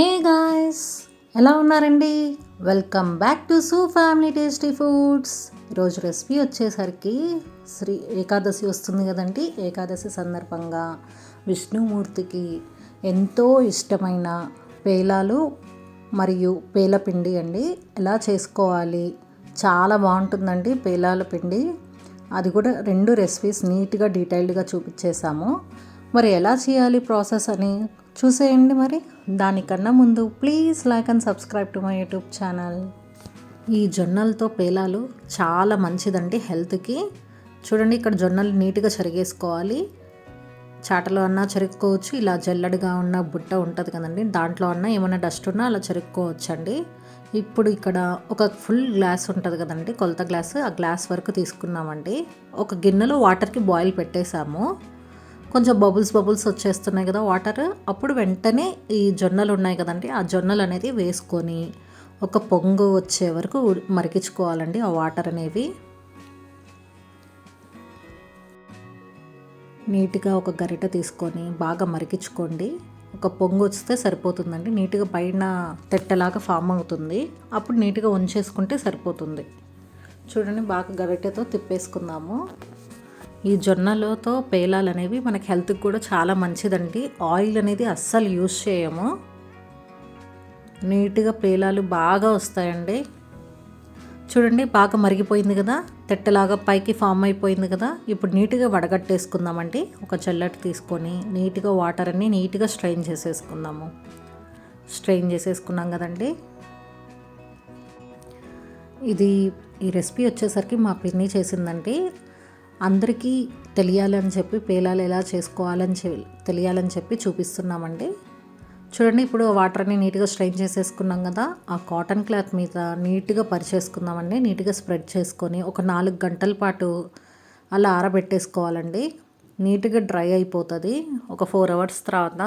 హే guys ఎలా ఉన్నారండి? Welcome back to Sue family tasty foods. ఈరోజు రెసిపీ వచ్చేసరికి శ్రీ ఏకాదశి వస్తుంది కదండి. ఏకాదశి సందర్భంగా విష్ణుమూర్తికి ఎంతో ఇష్టమైన పేలాలు మరియు పేల పిండి అండి. ఎలా చేసుకోవాలి? చాలా బాగుంటుందండి పేలాల పిండి. అది కూడా రెండు రెసిపీస్ నీట్గా డీటెయిల్డ్గా చూపించేశాము. మరి ఎలా చేయాలి ప్రాసెస్ అని చూసేయండి మరి. దానికన్నా ముందు please like and subscribe to my YouTube channel. ఈ జొన్నలతో పేలాలు చాలా మంచిదండి హెల్త్కి. చూడండి ఇక్కడ జొన్నలు నీట్గా చెరిగేసుకోవాలి. చాటలో అన్నా చెరుక్కోవచ్చు ఇలా జల్లడిగా ఉన్న బుట్ట ఉంటుంది కదండి. దాంట్లో అన్నా ఏమైనా డస్ట్ ఉన్నా అలా చెరుక్కోవచ్చండి. ఇప్పుడు ఇక్కడ ఒక ఫుల్ గ్లాస్ ఉంటుంది కదండి కొలత గ్లాస్. ఆ గ్లాస్ వరకు తీసుకున్నామండి. ఒక గిన్నెలో వాటర్కి బాయిల్ పెట్టేశాము. కొంచెం బబుల్స్ బబుల్స్ వచ్చేస్తున్నాయి కదా వాటర్. అప్పుడు వెంటనే ఈ జొన్నలు ఉన్నాయి కదండి ఆ జొన్నలు అనేది వేసుకొని ఒక పొంగు వచ్చే వరకు మరిగించుకోవాలండి ఆ వాటర్ అనేవి. నీట్గా ఒక గరిట తీసుకొని బాగా మరిగించుకోండి. ఒక పొంగు వస్తే సరిపోతుందండి నీట్గా పైన తెట్టలాగా ఫామ్ అవుతుంది. అప్పుడు నీట్గా ఉంచేసుకుంటే సరిపోతుంది. చూడండి బాగా గరిటెతో తిప్పేసుకుందాము. ఈ జొన్నలతో పేలాలు అనేవి మనకి హెల్త్కి కూడా చాలా మంచిదండి. ఆయిల్ అనేది అస్సలు యూజ్ చేయము. నీట్గా పేలాలు బాగా వస్తాయండి. చూడండి బాగా మరిగిపోయింది కదా? తెట్టలాగా పైకి ఫామ్ అయిపోయింది కదా? ఇప్పుడు నీట్గా వడగట్టేసుకుందామండి. ఒక చల్లటి తీసుకొని నీట్గా వాటర్ అన్ని నీట్గా స్ట్రెయిన్ చేసేసుకుందాము. స్ట్రెయిన్ చేసేసుకున్నాం కదండి. ఇది ఈ రెసిపీ వచ్చేసరికి మా పిన్ని చేసిందండి. అందరికీ తెలియాలని చెప్పి పేలాలు ఎలా చేసుకోవాలని తెలియాలని చెప్పి చూపిస్తున్నామండి. చూడండి ఇప్పుడు వాటర్ని నీట్గా స్ట్రెయిన్ చేసేసుకున్నాం కదా ఆ కాటన్ క్లాత్ మీద నీట్గా పరిచేసుకుందామండి. నీట్గా స్ప్రెడ్ చేసుకొని ఒక నాలుగు గంటల పాటు అలా ఆరబెట్టేసుకోవాలండి. నీట్గా డ్రై అయిపోతుంది. ఒక ఫోర్ అవర్స్ తర్వాత.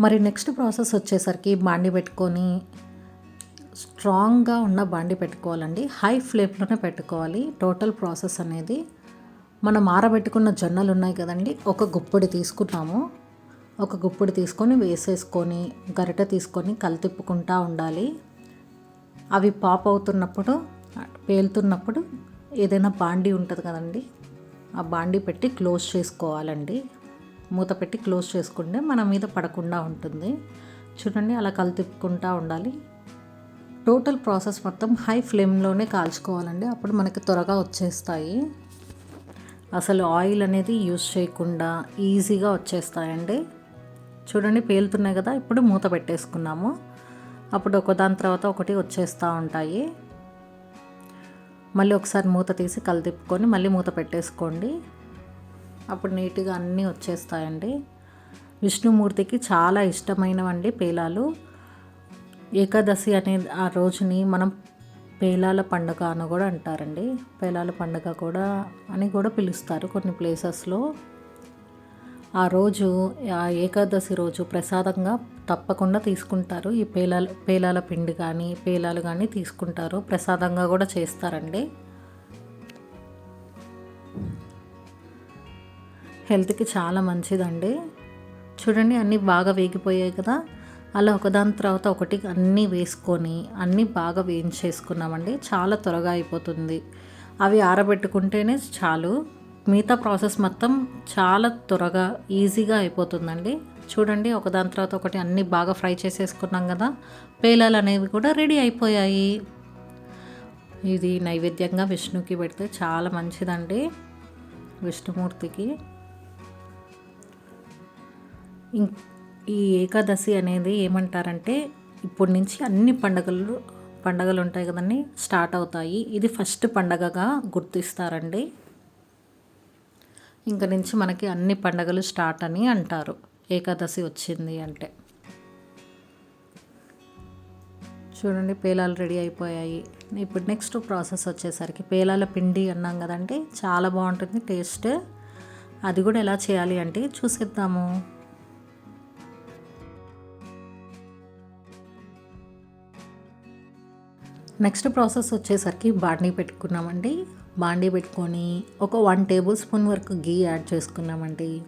మరి నెక్స్ట్ ప్రాసెస్ వచ్చేసరికి బాండి పెట్టుకొని స్ట్రాంగ్గా ఉన్న బండి పెట్టుకోవాలండి. హై ఫ్లేమ్లోనే పెట్టుకోవాలి. టోటల్ ప్రాసెస్ అనేది మనం ఆరబెట్టుకున్న జొన్నలు ఉన్నాయి కదండి. ఒక గుప్పడి తీసుకున్నాము. ఒక గుప్పడి తీసుకొని వేసేసుకొని గరిట తీసుకొని కలితిప్పుకుంటా ఉండాలి. అవి పాప్ అవుతున్నప్పుడు పేలుతున్నప్పుడు ఏదైనా బాండీ ఉంటుంది కదండి. ఆ బాండీ పెట్టి క్లోజ్ చేసుకోవాలండి. మూత పెట్టి క్లోజ్ చేసుకుంటే మన మీద పడకుండా ఉంటుంది. చూడండి అలా కలితిప్పుకుంటా ఉండాలి. టోటల్ ప్రాసెస్ మొత్తం హై ఫ్లేమ్లోనే కాల్చుకోవాలండి. అప్పుడు మనకి త్వరగా వచ్చేస్తాయి. అసలు ఆయిల్ అనేది యూజ్ చేయకుండా ఈజీగా వచ్చేస్తాయండి. చూడండి పేలుతున్నాయి కదా. ఇప్పుడు మూత పెట్టేసుకున్నాము. అప్పుడు ఒకదాని తర్వాత ఒకటి వచ్చేస్తూ ఉంటాయి. మళ్ళీ ఒకసారి మూత తీసి కలిదిప్పుకొని మళ్ళీ మూత పెట్టేసుకోండి. అప్పుడు నీట్గా అన్నీ వచ్చేస్తాయండి. విష్ణుమూర్తికి చాలా ఇష్టమైనవండి పేలాలు. ఏకాదశి అనే ఆ రోజుని మనం పేలాల పండుగ అని కూడా అంటారండి. పేలాల పండుగ కూడా అని కూడా పిలుస్తారు కొన్ని ప్లేసెస్లో. ఆ రోజు ఆ ఏకాదశి రోజు ప్రసాదంగా తప్పకుండా తీసుకుంటారు. ఈ పేలాల పేలాల పిండి కానీ పేలాలు కానీ తీసుకుంటారు. ప్రసాదంగా కూడా చేస్తారండి. హెల్త్కి చాలా మంచిదండి. చూడండి అన్నీ బాగా వేగిపోయాయి కదా. అలా ఒకదాని తర్వాత ఒకటి అన్నీ వేసుకొని అన్నీ బాగా వేయించేసుకున్నామండి. చాలా త్వరగా అయిపోతుంది. అవి ఆరబెట్టుకుంటేనే చాలు. మిగతా ప్రాసెస్ మొత్తం చాలా త్వరగా ఈజీగా అయిపోతుందండి. చూడండి ఒకదాని తర్వాత ఒకటి అన్నీ బాగా ఫ్రై చేసేసుకున్నాం కదా. పేలాలు అనేవి కూడా రెడీ అయిపోయాయి. ఇది నైవేద్యంగా విష్ణుకి పెడితే చాలా మంచిదండి విష్ణుమూర్తికి. ఈ ఏకాదశి అనేది ఏమంటారంటే ఇప్పటి నుంచి అన్ని పండగలు పండగలు ఉంటాయి కదండి స్టార్ట్ అవుతాయి. ఇది ఫస్ట్ పండగగా గుర్తిస్తారండి. ఇంక నుంచి మనకి అన్ని పండగలు స్టార్ట్ అని అంటారు. ఏకాదశి వచ్చింది అంటే. చూడండి పేలాలు రెడీ అయిపోయాయి. ఇప్పుడు నెక్స్ట్ ప్రాసెస్ వచ్చేసరికి పేలాల పిండి అన్నాం కదండి చాలా బాగుంటుంది టేస్ట్. అది కూడా ఎలా చేయాలి అంటే చూసేద్దాము. నెక్స్ట్ ప్రాసెస్ వచ్చేసరికి బాండీ పెట్టుకున్నామండి. బాండీ పెట్టుకొని ఒక వన్ టేబుల్ స్పూన్ వరకు గీ యాడ్ చేసుకున్నామండి.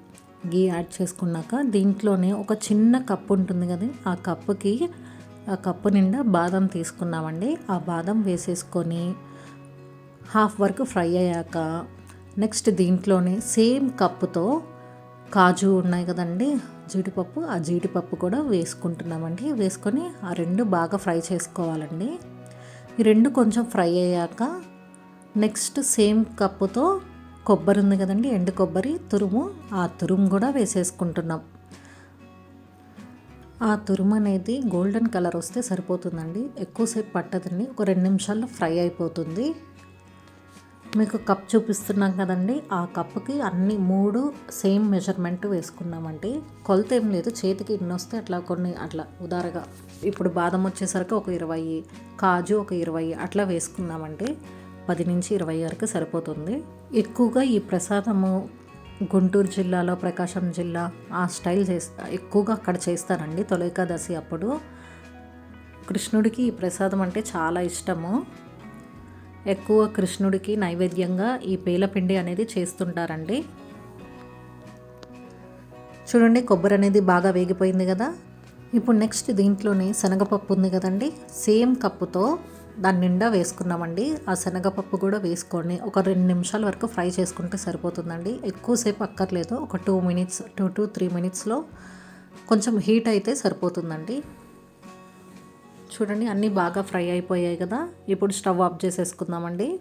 గీ యాడ్ చేసుకున్నాక దీంట్లోనే ఒక చిన్న కప్పు ఉంటుంది కదా ఆ కప్పుకి ఆ కప్పు నిండా బాదం తీసుకున్నామండి. ఆ బాదం వేసేసుకొని హాఫ్ వరకు ఫ్రై అయ్యాక నెక్స్ట్ దీంట్లోనే సేమ్ కప్పుతో కాజు ఉన్నాయి కదండి జీడిపప్పు ఆ జీడిపప్పు కూడా వేసుకుంటున్నామండి. వేసుకొని ఆ రెండు బాగా ఫ్రై చేసుకోవాలండి. ఈ రెండు కొంచెం ఫ్రై అయ్యాక నెక్స్ట్ సేమ్ కప్పుతో కొబ్బరి ఉంది కదండి ఎండు కొబ్బరి తురుము. ఆ తురుము కూడా వేసేసుకుంటున్నాం. ఆ తురుము అనేది గోల్డెన్ కలర్ వస్తే సరిపోతుందండి. ఎక్కువసేపు పట్టదండి. ఒక రెండు నిమిషాల్లో ఫ్రై అయిపోతుంది. మీకు కప్ చూపిస్తున్నాం కదండి. ఆ కప్కి అన్ని మూడు సేమ్ మెజర్మెంట్ వేసుకున్నామండి. కొలత ఏం లేదు. చేతికి ఇన్ని వస్తే అట్లా కొన్ని అట్లా ఉదారగా. ఇప్పుడు బాదం వచ్చేసరికి ఒక ఇరవై కాజు ఒక ఇరవై అట్లా వేసుకున్నామండి. పది నుంచి ఇరవై వరకు సరిపోతుంది. ఎక్కువగా ఈ ప్రసాదము గుంటూరు జిల్లాలో ప్రకాశం జిల్లా ఆ స్టైల్ చేస్తా ఎక్కువగా అక్కడ చేస్తారండి తొలైకాదశి అప్పుడు. కృష్ణుడికి ఈ ప్రసాదం అంటే చాలా ఇష్టము. ఎక్కువ కృష్ణుడికి నైవేద్యంగా ఈ పేలపిండి అనేది చేస్తుంటారండి. చూడండి కొబ్బరి అనేది బాగా వేగిపోయింది కదా. ఇప్పుడు నెక్స్ట్ దీంట్లోనే శనగపప్పు ఉంది కదండి. సేమ్ కప్పుతో దాని నిండా వేసుకున్నామండి ఆ శనగపప్పు కూడా వేసుకొని ఒక రెండు నిమిషాల వరకు ఫ్రై చేసుకుంటే సరిపోతుందండి. ఎక్కువసేపు అక్కర్లేదు. ఒక two minutes two to three మినిట్స్లో కొంచెం హీట్ అయితే సరిపోతుందండి. చూడండి అన్నీ బాగా ఫ్రై అయిపోయాయి కదా. ఇప్పుడు స్టవ్ ఆఫ్ చేసేసుకుందామండి.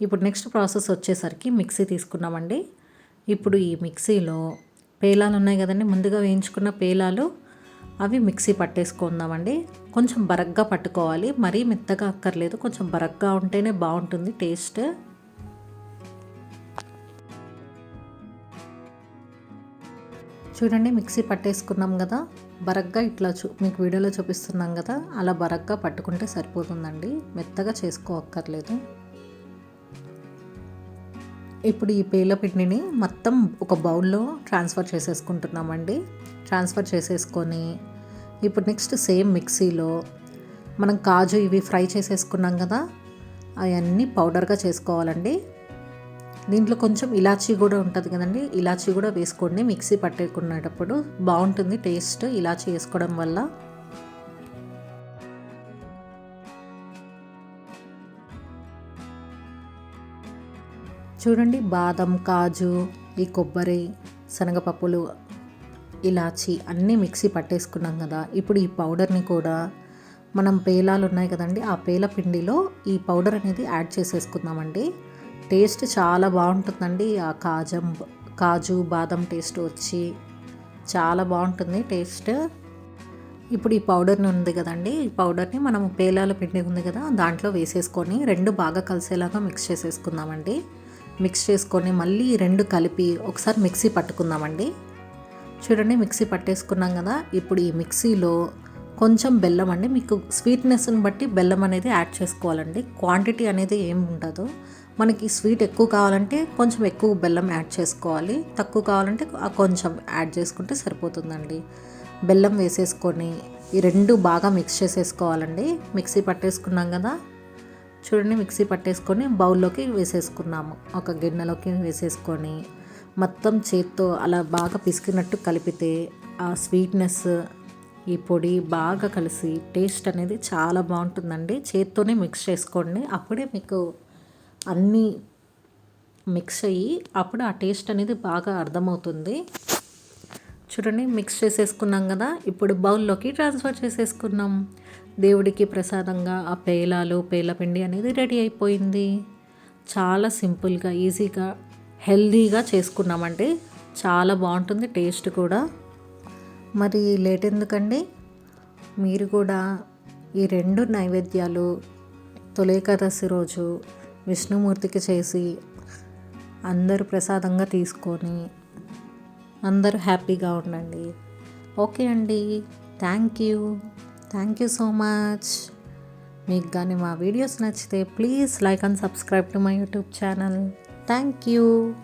ఇప్పుడు నెక్స్ట్ ప్రాసెస్ వచ్చేసరికి మిక్సీ తీసుకున్నామండి. ఇప్పుడు ఈ మిక్సీలో పేలాలు ఉన్నాయి కదండి ముందుగా వేయించుకున్న పేలాలు అవి మిక్సీ పట్టేసుకుందామండి. కొంచెం బరగ్గా పట్టుకోవాలి. మరీ మెత్తగా అక్కర్లేదు కొంచెం బరగ్గా ఉంటేనే బాగుంటుంది టేస్ట్. చూడండి మిక్సీ పట్టేసుకున్నాం కదా. బరగ్గా ఇట్లా చూ మీకు వీడియోలో చూపిస్తున్నాం కదా. అలా బరగ్గా పట్టుకుంటే సరిపోతుందండి. మెత్తగా చేసుకోవక్కర్లేదు. ఇప్పుడు ఈ పేల పిండిని మొత్తం ఒక బౌల్లో ట్రాన్స్ఫర్ చేసేసుకుంటున్నామండి. ట్రాన్స్ఫర్ చేసేసుకొని ఇప్పుడు నెక్స్ట్ సేమ్ మిక్సీలో మనం కాజు ఇవి ఫ్రై చేసేసుకున్నాం కదా. అవన్నీ పౌడర్గా చేసుకోవాలండి. దీంట్లో కొంచెం ఇలాచీ కూడా ఉంటుంది కదండి. ఇలాచీ కూడా వేసుకోండి. మిక్సీ పట్టేకునేటప్పుడు బాగుంటుంది టేస్ట్ ఇలాచీ వేసుకోవడం వల్ల. చూడండి బాదం కాజు ఈ కొబ్బరి శనగపప్పులు ఇలాచి అన్నీ మిక్సీ పట్టేసుకున్నాం కదా. ఇప్పుడు ఈ పౌడర్ని కూడా మనం పేలాలు ఉన్నాయి కదండి. ఆ పేల పిండిలో ఈ పౌడర్ అనేది యాడ్ చేసేసుకుందామండి. టేస్ట్ చాలా బాగుంటుందండి. ఆ కాజం కాజు బాదం టేస్ట్ వచ్చి చాలా బాగుంటుంది టేస్ట్. ఇప్పుడు ఈ పౌడర్ని ఉంది కదండి. ఈ పౌడర్ని మనం పేలాల పిండి ఉంది కదా దాంట్లో వేసేసుకొని రెండు బాగా కలిసేలాగా మిక్స్ చేసేసుకుందామండి. మిక్స్ చేసుకొని మళ్ళీ రెండు కలిపి ఒకసారి మిక్సీ పట్టుకుందామండి. చూడండి మిక్సీ పట్టేసుకున్నాం కదా. ఇప్పుడు ఈ మిక్సీలో కొంచెం బెల్లం అండి. మీకు స్వీట్నెస్ని బట్టి బెల్లం అనేది యాడ్ చేసుకోవాలండి. క్వాంటిటీ అనేది ఏమి ఉండదు. మనకి స్వీట్ ఎక్కువ కావాలంటే కొంచెం ఎక్కువ బెల్లం యాడ్ చేసుకోవాలి. తక్కువ కావాలంటే కొంచెం యాడ్ చేసుకుంటే సరిపోతుందండి. బెల్లం వేసేసుకొని ఈ రెండు బాగా మిక్స్ చేసేసుకోవాలండి. మిక్సీ పట్టేసుకున్నాం కదా? చూడండి మిక్సీ పట్టేసుకొని బౌల్లోకి వేసేసుకున్నాము. ఒక గిన్నెలోకి వేసేసుకొని మొత్తం చేత్తో అలా బాగా పిసికినట్టు కలిపితే ఆ స్వీట్నెస్ ఈ పొడి బాగా కలిసి టేస్ట్ అనేది చాలా బాగుంటుందండి. చేత్తోనే మిక్స్ చేసుకోండి. అప్పుడే మీకు అన్నీ మిక్స్ అయ్యి అప్పుడు ఆ టేస్ట్ అనేది బాగా అర్థమవుతుంది. చూడండి మిక్స్ చేసేసుకున్నాం కదా ఇప్పుడు బౌల్లోకి ట్రాన్స్ఫర్ చేసేసుకున్నాం. దేవుడికి ప్రసాదంగా ఆ పేలాలు పేలపిండి అనేది రెడీ అయిపోయింది. చాలా సింపుల్గా ఈజీగా హెల్దీగా చేసుకున్నామండి. చాలా బాగుంటుంది టేస్ట్ కూడా. మరి లేట్ ఎందుకండి? మీరు కూడా ఈ రెండు నైవేద్యాలు తొలేకాదశి రోజు విష్ణుమూర్తికి చేసి అందరూ ప్రసాదంగా తీసుకొని అందరూ హ్యాపీగా ఉండండి. ఓకే అండి. Thank you. Thank you so much. మీకు కానీ మా వీడియోస్ నచ్చితే please like and subscribe to my YouTube channel. Thank you.